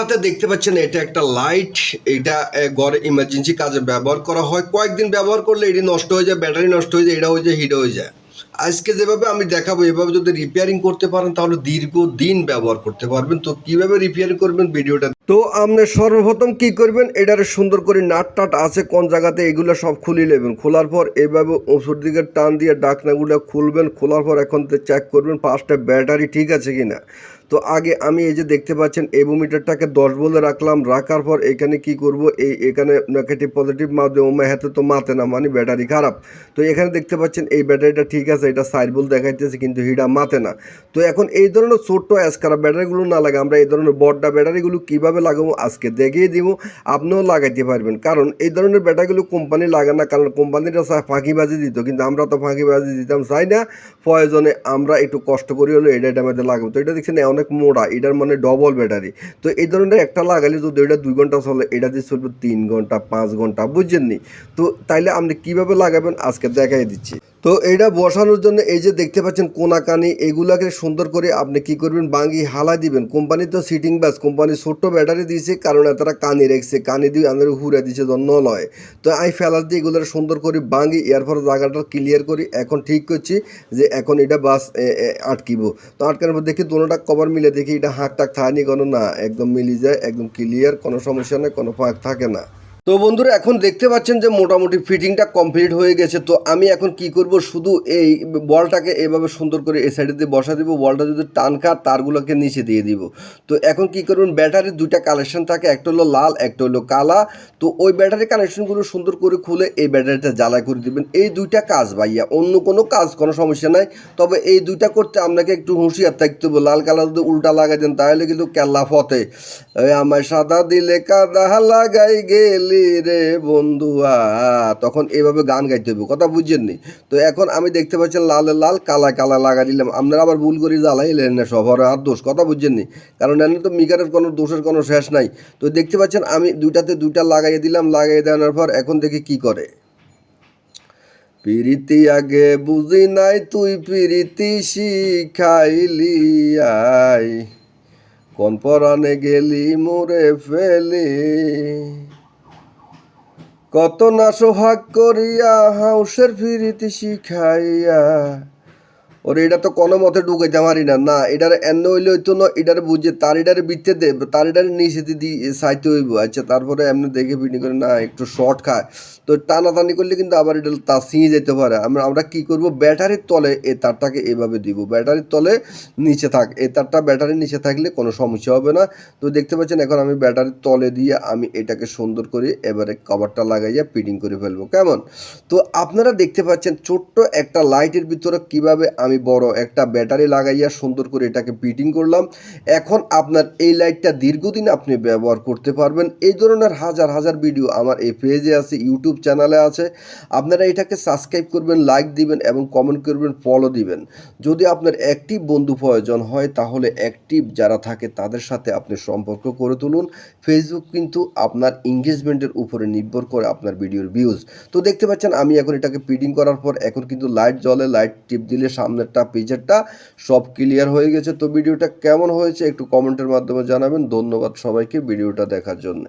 হাতে দেখতে পাচ্ছেন এটা একটা লাইট, এটা ঘরে ইমার্জেন্সি কাজে ব্যবহার করা হয়। কয়েকদিন ব্যবহার করলে এটি নষ্ট হয়ে যায়, ব্যাটারি নষ্ট হয়ে যায় এটা হয়ে যায়, হিট হয়ে যায়। আজকে যেভাবে আমি দেখাবো, এভাবে যদি রিপেয়ারিং করতে পারেন, তাহলে দীর্ঘদিন ব্যবহার করতে পারবেন। তো কীভাবে রিপেয়ারিং করবেন ভিডিওটা? তো আপনি সর্বপ্রথম কি করবেন, এটারে সুন্দর করে নাট টাট আছে কোন জায়গাতে, এগুলো সব খুলে নেবেন। খোলার পর এভাবে ওষুধ দিকে টান দিয়ে ডাকনাগুলো খুলবেন, খোলার পর এখন চেক করবেন, পাঁচটা ব্যাটারি ঠিক আছে কিনা। তো আগে আমি এই যে দেখতে পাচ্ছেন এবোমিটারটাকে দশ বলে রাখলাম, রাখার পর এখানে কি করব? এই এখানে নেগেটিভ পজিটিভ মাধ্যমে হাতে তো মাতে না মানে ব্যাটারি খারাপ। তো এখানে দেখতে পাচ্ছেন এই ব্যাটারিটা ঠিক আছে, এটা সাইড বল দেখাইতেছে, কিন্তু হিডা মাতে না। তো এখন এই ধরনের ছোট্ট অ্যাসকারা ব্যাটারিগুলো না লাগে, আমরা এই ধরনের বড়টা ব্যাটারিগুলো কীভাবে লাগাবো আজকে দেখিয়ে দিব, আপনিও লাগাইতে পারবেন। কারণ এই ধরনের ব্যাটারিগুলো কোম্পানি লাগে না, কারণ কোম্পানিটা চা- ফাঁকিবাজি দিত, কিন্তু আমরা তো ফাঁকি ফাঁকিবাজি দিতাম চাই না? প্রয়োজনে আমরা একটু কষ্ট করি হলো এটা এটা মধ্যে লাগাবো। তো এটা দেখছেন অনেক মোড়া, এটার মানে ডবল ব্যাটারি তো এই ধরনের একটা লাগালে যদি এটা দুই ঘণ্টা চলে, এটা দিয়ে চলবে তিন ঘণ্টা, পাঁচ ঘণ্টা, বুঝছেন নি? তো তাইলে আপনি কীভাবে লাগাবেন? আজকে দেখাই দিচ্ছি। তো এইটা বসানোর জন্য এই যে দেখতে পাচ্ছেন কোনাকানি, এগুলাকে সুন্দর করে আপনি কি করবেন বাঙ্গি হালা দিবেন। কোম্পানি তো সিটিং বাস কোম্পানি ছোট্ট ব্যাটারি দিয়েছে, কারণ তারা কানি রেখছে, কানি দিয়ে আমাদের হুড়ে দিয়েছে জন্য লয়। তো আমি ফেলার দিয়ে এগুলো সুন্দর করে বাঙ্গি এরপর জায়গাটা ক্লিয়ার করি। এখন ঠিক করছি যে এখন এটা বাস আটকিব। তো আটকানোর পর দেখি দোনোটা কভার মিলে দেখি এটা হাঁক টাক থানি কোনো, না, একদম মিলি যায়, একদম ক্লিয়ার কোনো সমস্যা নেই, কোনো ফাঁক থাকে না। তো বন্ধুরা, এখন দেখতে পাচ্ছেন যে মোটামুটি ফিটিংটা কমপ্লিট হয়ে গেছে। তো আমি এখন কি করব? শুধু এই বলটাকে এভাবে সুন্দর করে এই সাইডে দিয়ে বসা দিব। বলটা যদি টান খা তারগুলোকে নিচে দিয়ে দিব। তো এখন কি করবেন? ব্যাটারির দুইটা কালেকশন থাকে, একটা হলো লাল, একটা হলো কালা। তো ওই ব্যাটারি কানেকশনগুলো সুন্দর করে খুলে এই ব্যাটারিটা জ্বালা করে দিবেন। এই দুইটা কাজ ভাইয়া, অন্য কোনো কাজ, কোনো সমস্যা নাই। তবে এই দুইটা করতে আপনাকে একটু হুঁশিয়ার থাকতে হবে। লাল কালার যদি উল্টা লাগাই দেন, তাহলে কিন্তু কেল্লা ফতে। আমায় সাদা দিলে কাদা লাগাই গেলি রে বন্ধুয়া তখন এভাবে গান গাইতে হবে কথা বুঝছেন নি তো এখন আমি দেখতে পাচ্ছেন লালে, লাল, কালা কালা লাগা দিলাম, আপনারা আবার ভুল করে জ্বালাইলেন না সবার আর দোষ, কথা বুঝছেন নি কারণ এনে তো মিকারের কোনো দোষের কোনো শেষ নাই। তো দেখতে পাচ্ছেন আমি দুইটাতে দুইটা লাগাইয়ে দিলাম লাগাইয়ে দেওয়ার পর এখন দেখি কি করে। পিরিতি আগে বুঝি নাই, তুই পিরিতি শিখাইলি, আই। কোন পরানে গেলি, মোরে ফেলি। কত না সোহাগ করিয়া হাউসের ফিরিতে শিখাইয়া ওরে, এটা তো কোনো মতে ঢুকাইতে পারি না না, এটার এন্ন হইলে হইতো না, এটারে বুঝে তার এটারে বিতে দে, তার এটারে নিচে দিদি সাইতে হইব। আচ্ছা তারপরে এমনি দেখে পিনি করে, না, একটু শর্ট খায়। তো টানাটানি করলে কিন্তু আবার এটা তার ছিঁড়ে যেতে পারে। আমরা আমরা কী করব? ব্যাটারির তলে এই তারটাকে এভাবে দিব। ব্যাটারির তলে নিচে থাক। এই তারটা ব্যাটারির নিচে থাকলে কোনো সমস্যা হবে না। তো দেখতে পাচ্ছেন, এখন আমি ব্যাটারির তলে দিয়ে আমি এটাকে সুন্দর করে এবারে কভারটা লাগাইয়া ফিটিং করে ফেলব। কেমন? তো আপনারা দেখতে পাচ্ছেন, ছোট্ট একটা লাইটের ভিতরে কীভাবে আমি বড় একটা ব্যাটারি লাগাইয়া সুন্দর করে এটাকে ফিটিং করলাম। এখন আপনার এই লাইটটা দীর্ঘদিন আপনি ব্যবহার করতে পারবেন। এই ধরনের হাজার হাজার ভিডিও আমার এই পেজে আছে ইউটিউব চ্যানেলে আছে। আপনারা এটাকে সাবস্ক্রাইব করবেন লাইক দিবেন এবং কমেন্ট করবেন ফলো দিবেন। যদি আপনার অ্যাক্টিভ বন্ধু প্রয়োজন হয়, তাহলে অ্যাক্টিভ যারা থাকে, তাদের সাথে আপনি সম্পর্ক করে তুলুন। ফেসবুক কিন্তু আপনার এঙ্গেজমেন্টের উপরে নির্ভর করে আপনার ভিডিওর ভিউজ তো দেখতে পাচ্ছেন, আমি এখন এটাকে ফিটিং করার পর এখন কিন্তু লাইট জ্বলে লাইট টিপ দিলে সামনেরটা পিছেরটা সব ক্লিয়ার হয়ে গেছে। তো ভিডিওটা কেমন হয়েছে একটু কমেন্টের মাধ্যমে জানাবেন। ধন্যবাদ সবাইকে ভিডিওটা দেখার জন্য।